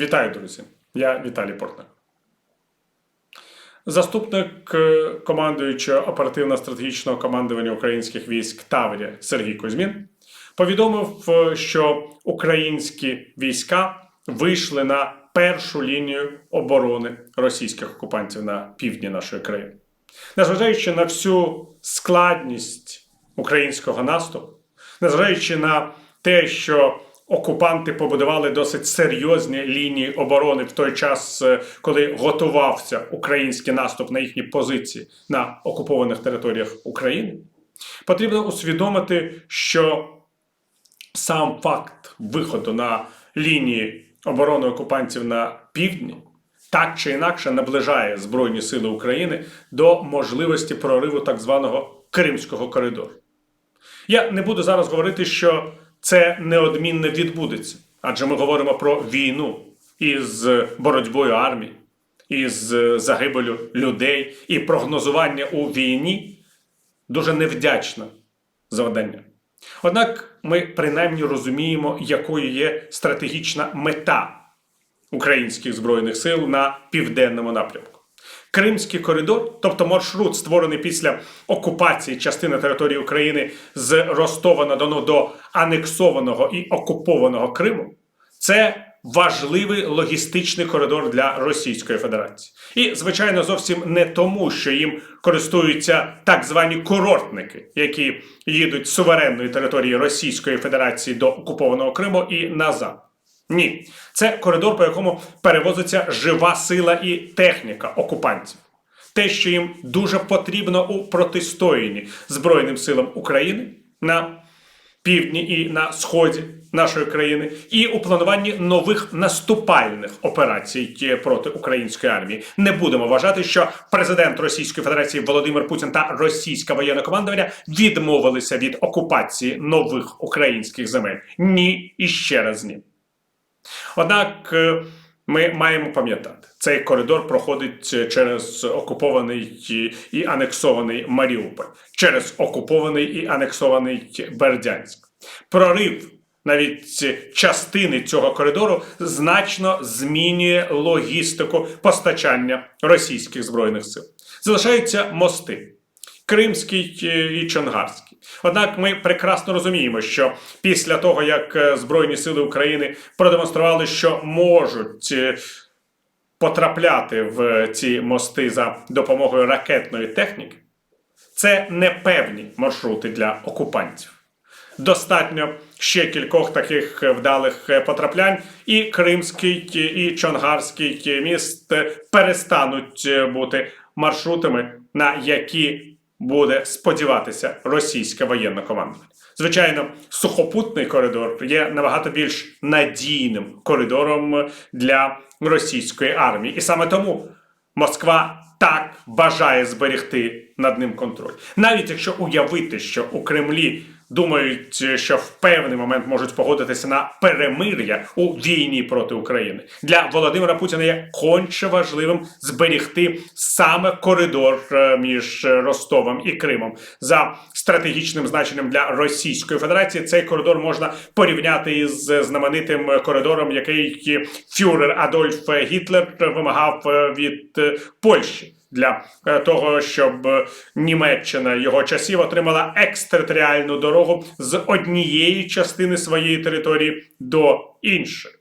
Вітаю, друзі! Я Віталій Портник. Заступник е, командуючого оперативно-стратегічного командування українських військ Таврія Сергій Кузьмін повідомив, е, що українські війська вийшли на першу лінію оборони російських окупантів на півдні нашої країни. Незважаючи на всю складність українського наступу, незважаючи на те, що окупанти побудували досить серйозні лінії оборони в той час, е, коли готувався український наступ на їхні позиції на окупованих територіях України, потрібно усвідомити, що сам факт виходу на лінії оборони окупантів на півдні так чи інакше наближає Збройні Сили України до можливості прориву так званого Кримського коридору. Я не буду зараз говорити, що це неодмінно відбудеться, адже ми говоримо про війну із боротьбою армії, із загибелю людей, і прогнозування у війні дуже невдячне завдання. Однак ми принаймні розуміємо, якою є стратегічна мета українських збройних сил на південному напрямку. Кримський коридор, тобто маршрут, створений після окупації частини території України з Ростова на Дону до анексованого і окупованого Криму, це важливий логістичний коридор для Російської Федерації. І, звичайно, зовсім не тому, що їм користуються так звані курортники, які їдуть з суверенної території Російської Федерації до окупованого Криму і назад. Ні, це коридор, по якому перевозиться жива сила і техніка окупантів. Те, що їм дуже потрібно у протистоянні Збройним силам України на півдні і на сході нашої країни, і у плануванні нових наступальних операцій проти української армії. Не будемо вважати, що президент Російської Федерації Володимир Путін та російське воєнне командування відмовилися від окупації нових українських земель. Ні і ще раз ні. Однак е, ми маємо пам'ятати, цей коридор проходить через окупований і анексований Маріуполь, через окупований і анексований Бердянськ. Прорив навіть частини цього коридору значно змінює логістику постачання російських збройних сил. Залишаються мости. Кримський е, і Чонгарський. Однак ми прекрасно розуміємо, що після того, як е, Збройні Сили України продемонстрували, що можуть е, потрапляти в ці мости за допомогою ракетної техніки, це не певні маршрути для окупантів. Достатньо ще кількох таких вдалих потраплянь, і Кримський і Чонгарський міст перестануть бути маршрутами, на які буде сподіватися російське воєнне командування. Звичайно, сухопутний коридор є набагато більш надійним коридором для російської армії, і саме тому Москва так бажає зберегти над ним контроль, навіть якщо уявити, що у Кремлі думають, що в певний момент можуть погодитися на перемир'я у війні проти України. Для Володимира Путіна є конче важливим зберігти саме коридор е, між Ростовом і Кримом за стратегічним значенням для Російської Федерації. Цей коридор можна порівняти із знаменитим коридором, який фюрер Адольф Гітлер вимагав е, від е, Польщі для е, того, щоб е, Німеччина його часів отримала екстериторіальну дорогу з однієї частини своєї території до іншої.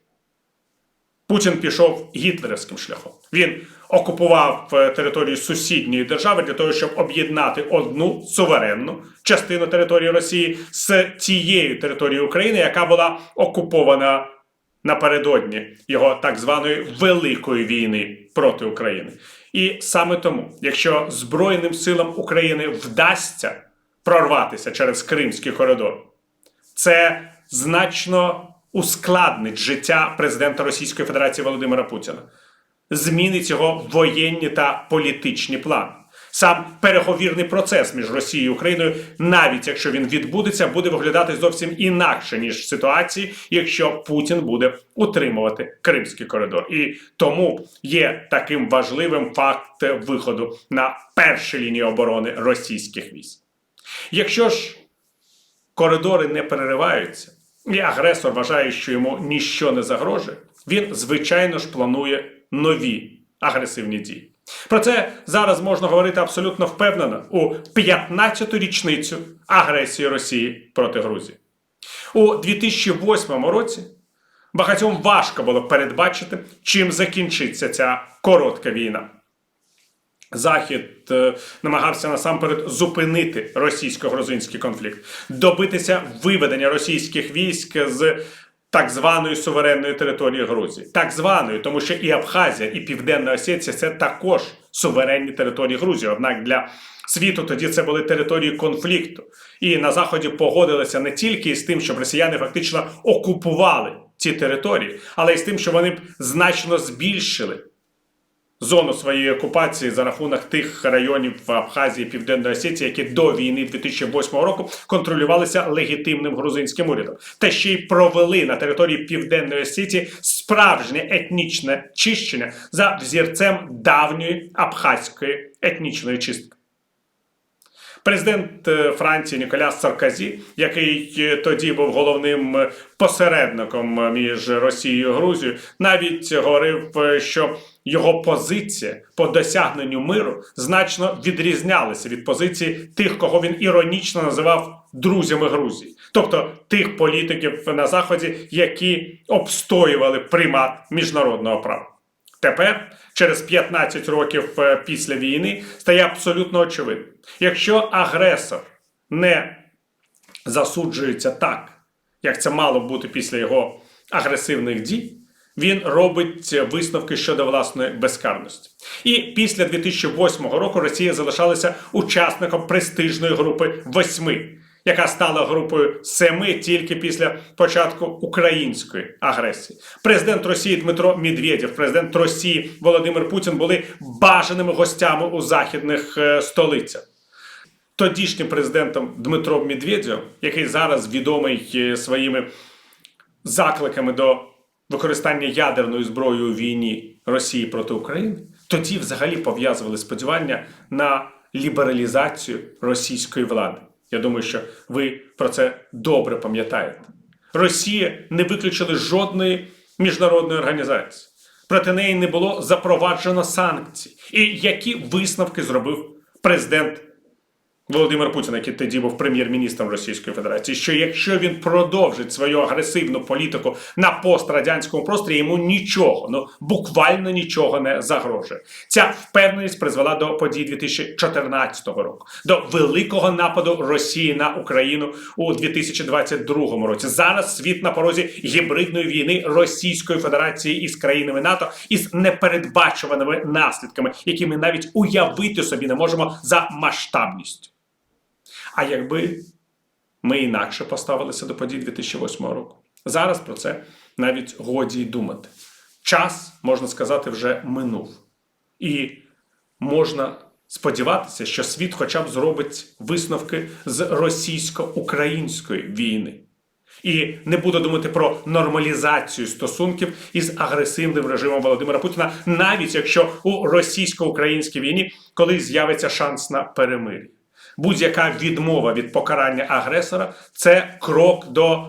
Путін пішов гітлерівським шляхом. Він окупував е, територію сусідньої держави для того, щоб об'єднати одну суверенну частину території Росії з тією територією України, яка була окупована напередодні його так званої великої війни проти України. І саме тому, якщо Збройним силам України вдасться прорватися через Кримський коридор, це значно ускладнить життя президента Російської Федерації Володимира Путіна, змінить його воєнні та політичні плани. Сам переговірний процес між Росією і Україною, навіть якщо він відбудеться, буде виглядати зовсім інакше ніж в ситуації, якщо Путін буде утримувати Кримський коридор. І тому є таким важливим факт виходу на перші лінії оборони російських військ. Якщо ж коридори не перериваються, і агресор вважає, що йому ніщо не загрожує, він, звичайно ж, планує нові агресивні дії. Про це зараз можна говорити абсолютно впевнено у 15-ту річницю агресії Росії проти Грузії. У 2008 році багатьом важко було передбачити, чим закінчиться ця коротка війна. Захід е, намагався насамперед зупинити російсько-грузинський конфлікт, добитися виведення російських військ з так званої суверенної території Грузії. Так званої, тому що і Абхазія, і Південна Осетія це також суверенні території Грузії. Однак для світу тоді це були території конфлікту. І на Заході погодилися не тільки з тим, щоб росіяни фактично окупували ці території, але й з тим, що вони б значно збільшили зону своєї окупації за рахунок тих районів в Абхазії Південної Осетії, які до війни 2008 року контролювалися легітимним грузинським урядом, та ще й провели на території Південної Осетії справжнє етнічне чищення за взірцем давньої абхазької етнічної чистки. Президент е, Франції Ніколяс Саркозі, який е, тоді був головним е, посередником між Росією і Грузією, навіть говорив, що його позиція по досягненню миру значно відрізнялася від позиції тих, кого він іронічно називав друзями Грузії, тобто тих політиків на заході, які обстоювали примат міжнародного права. Тепер, через 15 років е, після війни, стає абсолютно очевидно, якщо агресор не засуджується так, як це мало бути після його агресивних дій, він робить висновки щодо власної безкарності. І після 2008 року Росія залишалася учасником престижної групи восьми, яка стала групою семи тільки після початку української агресії. Президент Росії Дмитро Медведєв, президент Росії Володимир Путін були бажаними гостями у західних е, столицях. Тодішнім президентом Дмитром Медведєвим, який зараз відомий е, своїми закликами до використання ядерної зброї у війні Росії проти України, тоді взагалі пов'язували сподівання на лібералізацію російської влади. Я думаю, що ви про це добре пам'ятаєте. Росія не виключила жодної міжнародної організації. Проти неї не було запроваджено санкцій. І які висновки зробив президент Володимир Путін, який тоді був прем'єр-міністром Російської Федерації, що якщо він продовжить свою агресивну політику на пострадянському просторі, йому нічого, ну буквально нічого не загрожує. Ця впевненість призвела до подій 2014 року, до великого нападу Росії на Україну у 2022 році. Зараз світ на порозі гібридної війни Російської Федерації із країнами НАТО із непередбачуваними наслідками, які ми навіть уявити собі не можемо за масштабністю. А якби ми інакше поставилися до подій 2008 року, зараз про це навіть годі й думати. Час, можна сказати, вже минув. І можна сподіватися, що світ хоча б зробить висновки з російсько-української війни. І не буде думати про нормалізацію стосунків із агресивним режимом Володимира Путіна, навіть якщо у російсько-українській війні колись з'явиться шанс на перемир'я будь-яка відмова від покарання агресора це крок до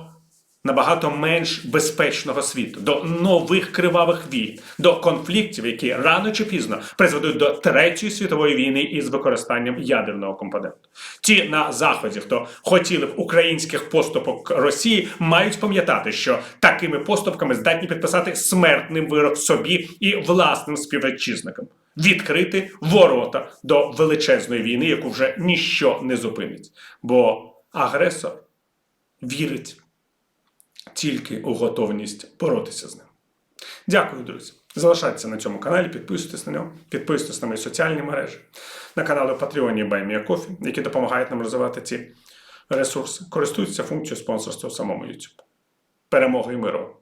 набагато менш безпечного світу, до нових кривавих війн, до конфліктів, які рано чи пізно призведуть до третьої світової війни із використанням ядерного компоненту. Ті на заході, хто хотіли б українських поступок Росії, мають пам'ятати, що такими поступками здатні підписати смертним вирок собі і власним співвітчизникам відкрити ворота до величезної війни, яку вже ніщо не зупинить. Бо агресор вірить тільки у готовність боротися з ним. Дякую, друзі. Залишайтеся на цьому каналі, підписуйтесь на нього, підписуйтесь на мої соціальні мережі, на канали Patreon і BuyMeACoffee, які допомагають нам розвивати ці ресурси. Користуйтеся функцією спонсорства в самому YouTube. Перемоги і миру!